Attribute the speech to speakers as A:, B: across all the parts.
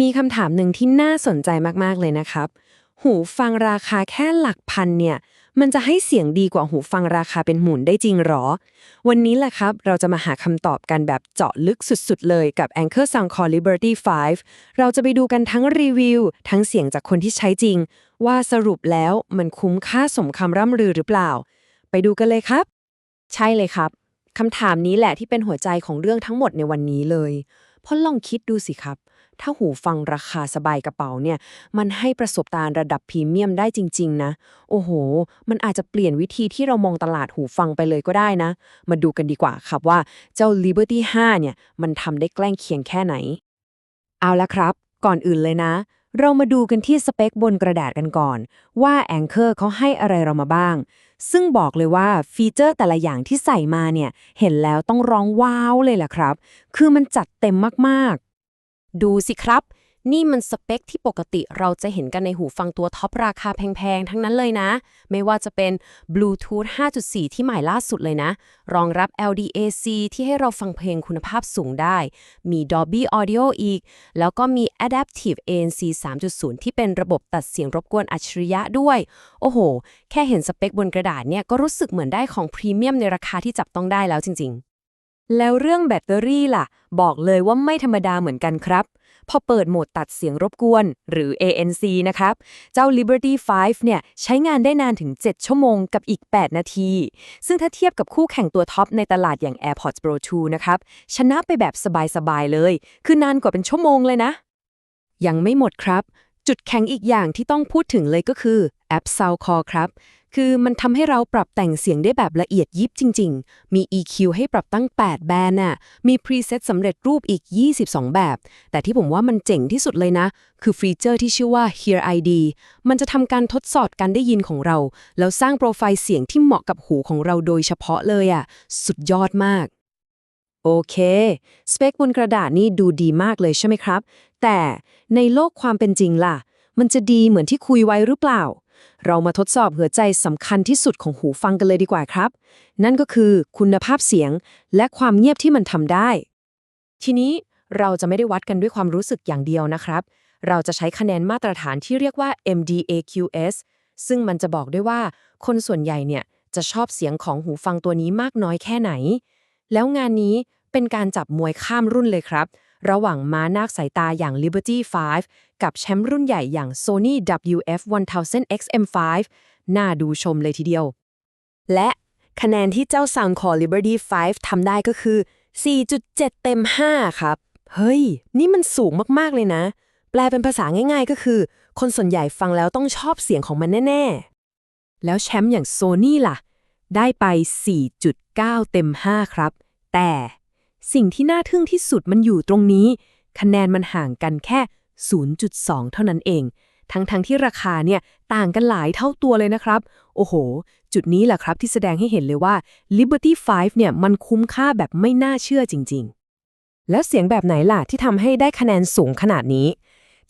A: มีคำถามหนึ่งที่น่าสนใจมากๆเลยนะครับ หูฟังราคาแค่หลักพันเนี่ย มันจะให้เสียงดีกว่าหูฟังราคาเป็นหมุนได้จริงหรอ วันนี้แหละครับ เราจะมาหาคำตอบกันแบบเจาะลึกสุดๆ เลยกับ Anchor Sound Core Liberty 5 เราจะไปดูกันทั้งรีวิว ทั้งเสียงจากคนที่ใช้จริง ว่าสรุปแล้วมันคุ้มค่าสมคำร่ำลือหรือเปล่า ไปดูกันเลยครับ ใช่เลยครับคำถามนี้แหละที่เป็นหัวใจของเรื่องทั้งหมดในวันนี้เลยเพราะลองคิดดูสิครับ ถ้าหูฟังราคาสบายกระเป๋าเนี่ย มันให้ประสบการณ์ระดับพรีเมียมได้จริง ๆ นะ โอ้โห มันอาจจะเปลี่ยนวิธีที่เรามองตลาดหูฟังไปเลยก็ได้นะ มาดูกันดีกว่าครับว่าเจ้า Liberty 5 เนี่ย มันทำได้แกล้งเคียงแค่ไหน เอาละครับ ก่อนอื่นเลยนะ เรามาดูกันที่สเปคบนกระดาษกันก่อน ว่า Anchor เขาให้อะไรเรามาบ้าง ซึ่งบอกเลยว่าฟีเจอร์แต่ละอย่างที่ใส่มาเนี่ย เห็นแล้วต้องร้องว้าวเลยแหละครับ คือมันจัดเต็มมากๆ ดูสิครับ นี่มันสเปคที่ปกติเราจะเห็นกันในหูฟังตัวท็อปราคาแพง ๆ ทั้งนั้นเลยนะ ไม่ว่าจะเป็น Bluetooth 5.4 ที่ใหม่ล่าสุดเลยนะ รองรับ LDAC ที่ให้เราฟังเพลงคุณภาพสูงได้ มี Dolby Audio อีก แล้วก็มี Adaptive ANC 3.0 ที่เป็นระบบตัดเสียงรบกวนอัจฉริยะด้วย โอ้โห แค่เห็นสเปคบนกระดาษเนี่ยก็รู้สึกเหมือนได้ของพรีเมียมในราคาที่จับต้องได้แล้วจริง ๆ แล้วเรื่องแบตเตอรี่ล่ะ บอกเลยว่าไม่ธรรมดาเหมือนกันครับ พอเปิดโหมดตัดเสียงรบกวน หรือ ANC นะครับ เจ้า Liberty 5 เนี่ย ใช้งานได้นานถึง 7 ชั่วโมงกับอีก 8 นาที ซึ่งถ้าเทียบกับคู่แข่งตัวท็อปในตลาดอย่าง AirPods Pro 2 นะครับ ชนะไปแบบสบายๆเลย คือนานกว่าเป็นชั่วโมงเลยนะ ยังไม่หมดครับ จุดแข็งอีกอย่างที่ต้องพูดถึงเลยก็คือแอป SoundCore ครับ คือมันทำให้เราปรับแต่งเสียงได้แบบละเอียดยิบจริง ๆ มี EQ ให้ปรับตั้ง 8 แบนน่ะ มีพรีเซตสำเร็จรูปอีก 22 แบบ แต่ที่ผมว่ามันเจ๋งที่สุดเลยนะ คือฟีเจอร์ที่ชื่อว่า Hear ID มันจะทำการทดสอบการได้ยินของเรา แล้วสร้างโปรไฟล์เสียงที่เหมาะกับหูของเราโดยเฉพาะเลยอะ สุดยอดมากโอเค สเปคบนกระดาษนี่ดูดีมากเลยใช่ไหมครับ แต่ในโลกความเป็นจริงล่ะ มันจะดีเหมือนที่คุยไว้หรือเปล่า เรามาทดสอบหัวใจสำคัญที่สุดของหูฟังกันเลยดีกว่าครับ นั่นก็คือคุณภาพเสียง และความเงียบที่มันทำได้ ทีนี้เราจะไม่ได้วัดกันด้วยความรู้สึกอย่างเดียวนะครับ เราจะใช้คะแนนมาตรฐานที่เรียกว่า MDAQS ซึ่งมันจะบอกด้วยว่า คนส่วนใหญ่เนี่ยจะชอบเสียงของหูฟังตัวนี้มากน้อยแค่ไหน แล้วงานนี้เป็นการจับมวยข้ามรุ่นเลยครับ ระหว่างม้านาคสายตาอย่าง Liberty 5 กับแชมป์รุ่นใหญ่อย่าง Sony WF-1000XM5 น่าดูชมเลยทีเดียว และคะแนนที่เจ้า Soundcore Liberty 5 ทำได้ก็คือ 4.7 เต็ม 5 ครับ เฮ้ย นี่มันสูงมากๆเลยนะ แปลเป็นภาษาง่ายๆก็คือ คนส่วนใหญ่ฟังแล้วต้องชอบเสียงของมันแน่ ๆ แล้วแชมป์อย่าง Sony ล่ะ ได้ไป 4.9 เต็ม 5 ครับ แต่ สิ่งที่น่าทึ่งที่สุดมันอยู่ตรงนี้ คะแนนมันห่างกันแค่ 0.2 เท่านั้นเอง ทั้งๆทที่ราคาเนี่ยต่างกันหลายเท่าตัวเลยนะครับ โอ้โห จุดนี้แหละครับที่แสดงให้เห็นเลยว่า Liberty 5 เนี่ยมันคุ้มค่าแบบไม่น่าเชื่อจริง ๆ แล้วเสียงแบบไหนล่ะที่ทำให้ได้คะแนนสูงขนาดนี้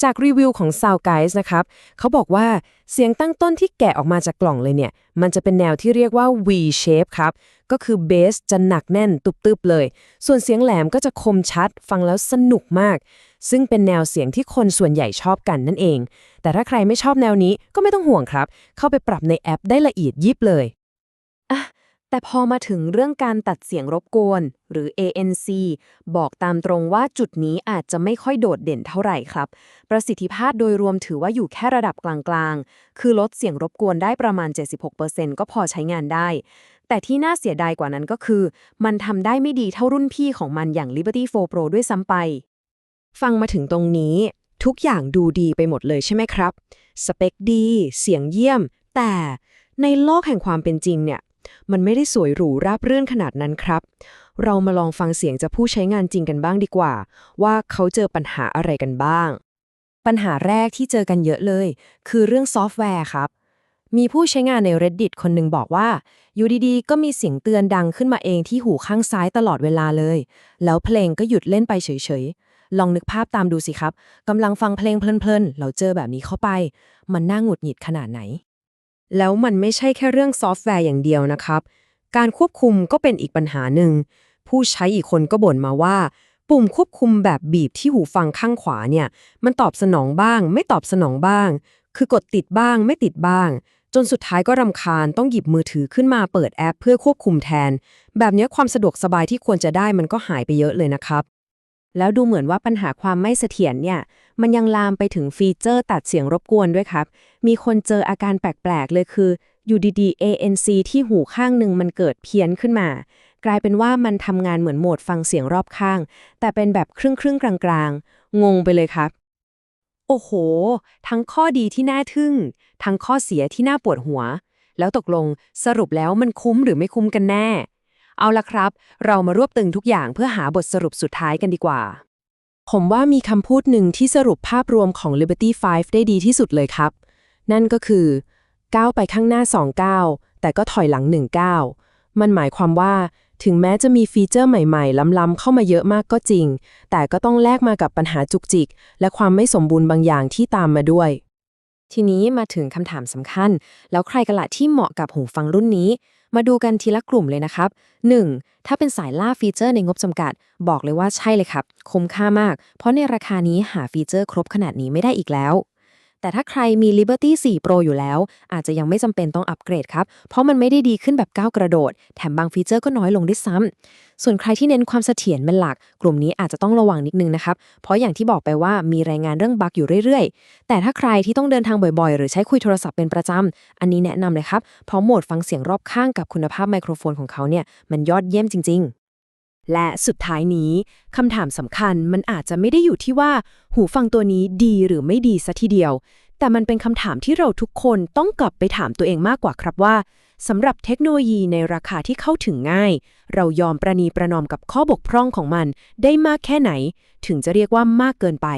A: จากรีวิวของ Sound Guys นะครับเขาบอกว่าเสียงตั้งต้นที่แกะออกมาจากกล่องเลยเนี่ย มันจะเป็นแนวที่เรียกว่า V shape ครับ ก็คือเบสจะหนักแน่นตุบๆเลย ส่วนเสียงแหลมก็จะคมชัดฟังแล้วสนุกมาก ซึ่งเป็นแนวเสียงที่คนส่วนใหญ่ชอบกันนั่นเอง แต่ถ้าใครไม่ชอบแนวนี้ก็ไม่ต้องห่วงครับ เข้าไปปรับในแอปได้ละเอียดยิบเลยอะ แต่พอมาถึงเรื่องการตัดเสียงรบกวน หรือ ANC บอกตามตรงว่าจุดนี้อาจจะไม่ค่อยโดดเด่นเท่าไหร่ครับ ประสิทธิภาพโดยรวมถือว่าอยู่แค่ระดับกลางๆ คือลดเสียงรบกวนได้ประมาณ 76%ก็พอใช้งานได้ แต่ที่น่าเสียดายกว่านั้นก็คือ มันทำได้ไม่ดีเท่ารุ่นพี่ของมันอย่าง Liberty 4 Pro ด้วยซ้ำไป ฟังมาถึงตรงนี้ ทุกอย่างดูดีไปหมดเลยใช่ไหมครับ สเปคดี เสียงเยี่ยม แต่ในโลกแห่งความเป็นจริงเนี่ย มันไม่ได้สวยหรูราบรื่นขนาดนั้นครับ เรามาลองฟังเสียงจากผู้ใช้งานจริงกันบ้างดีกว่า ว่าเขาเจอปัญหาอะไรกันบ้าง ปัญหาแรกที่เจอกันเยอะเลย คือเรื่องซอฟต์แวร์ครับ มีผู้ใช้งานใน Reddit คนหนึ่งบอกว่า อยู่ดีๆ ก็มีเสียงเตือนดังขึ้นมาเองที่หูข้างซ้ายตลอดเวลาเลย แล้วเพลงก็หยุดเล่นไปเฉยๆลองนึกภาพตามดูสิครับ กำลังฟังเพลงเพลินๆ เราเจอแบบนี้เข้าไป มันน่าหงุดหงิดขนาดไหน แล้วมันไม่ใช่แค่เรื่องซอฟต์แวร์อย่างเดียวนะครับ การควบคุมก็เป็นอีกปัญหาหนึ่ง ผู้ใช้อีกคนก็บ่นมาว่า ปุ่มควบคุมแบบบีบที่หูฟังข้างขวาเนี่ย มันตอบสนองบ้าง ไม่ตอบสนองบ้าง คือกดติดบ้าง ไม่ติดบ้าง จนสุดท้ายก็รำคาญต้องหยิบมือถือขึ้นมาเปิดแอป เพื่อควบคุมแทน แบบนี้ความสะดวกสบายที่ควรจะได้มันก็หายไปเยอะเลยนะครับ แล้วดูเหมือนว่าปัญหาความไม่เสถียรเนี่ย มันยังลามไปถึงฟีเจอร์ตัดเสียงรบกวนด้วยครับ มีคนเจออาการแปลกๆ เลยคืออยู่ดีๆ ANC ที่หูข้างหนึ่งมันเกิดเพี้ยนขึ้นมา กลายเป็นว่ามันทำงานเหมือนโหมดฟังเสียงรอบข้าง แต่เป็นแบบครึ่งครึ่งๆกลางๆ งงไปเลยครับ โอ้โห ทั้งข้อดีที่น่าทึ่ง ทั้งข้อเสียที่น่าปวดหัว แล้วตกลงสรุปแล้วมันคุ้มหรือไม่คุ้มกันแน่ เอาละครับ เรามารวบตึงทุกอย่างเพื่อหาบทสรุปสุดท้ายกันดีกว่า ผมว่ามีคำพูดหนึ่งที่สรุปภาพรวมของ Liberty 5 ได้ดีที่สุดเลยครับ นั่นก็คือก้าวไปข้างหน้า2ก้าวแต่ก็ถอยหลัง1ก้าวมันหมายความว่าถึงแม้จะมีฟีเจอร์ใหม่ๆ ล้ำๆ เข้ามาเยอะมากก็จริง แต่ก็ต้องแลกมากับปัญหาจุกจิก และความไม่สมบูรณ์บางอย่างที่ตามมาด้วย ทีนี้มาถึงคำถามสำคัญ แล้วใครกันละที่เหมาะกับหูฟังรุ่นนี้ มาดูกันทีละกลุ่มเลยนะครับ 1. ถ้าเป็นสายล่าฟีเจอร์ในงบจำกัด บอกเลยว่าใช่เลยครับ คุ้มค่ามาก เพราะในราคานี้หาฟีเจอร์ครบขนาดนี้ไม่ได้อีกแล้ว แต่ถ้าใครมี Liberty 4 Pro อยู่แล้ว อาจจะยังไม่จำเป็นต้องอัปเกรดครับ เพราะมันไม่ได้ดีขึ้นแบบก้าวกระโดด แถมบางฟีเจอร์ก็น้อยลงด้วยซ้ำส่วนใครที่เน้นความเสถียรเป็นหลัก กลุ่มนี้อาจจะต้องระวังนิดนึงนะครับ เพราะอย่างที่บอกไปว่ามีรายงานเรื่องบั๊กอยู่เรื่อยๆ แต่ถ้าใครที่ต้องเดินทางบ่อยๆ หรือใช้คุยโทรศัพท์เป็นประจำอันนี้แนะนำเลยครับเพราะโหมดฟังเสียงรอบข้างกับคุณภาพไมโครโฟนของเขาเนี่ยมันยอดเยี่ยมจริง ๆ และสุดท้ายนี้คำถามสำคัญมันอาจจะไม่ได้อยู่ที่ว่า หูฟังตัวนี้ดีหรือไม่ดีซะทีเดียว แต่มันเป็นคำถามที่เราทุกคนต้องกลับไปถามตัวเองมากกว่าครับว่าสำหรับเทคโนโลยีในราคาที่เข้าถึงง่าย เรายอมประนีประนอมกับข้อบกพร่องของมัน ได้มากแค่ไหน ถึงจะเรียกว่ามากเกินไป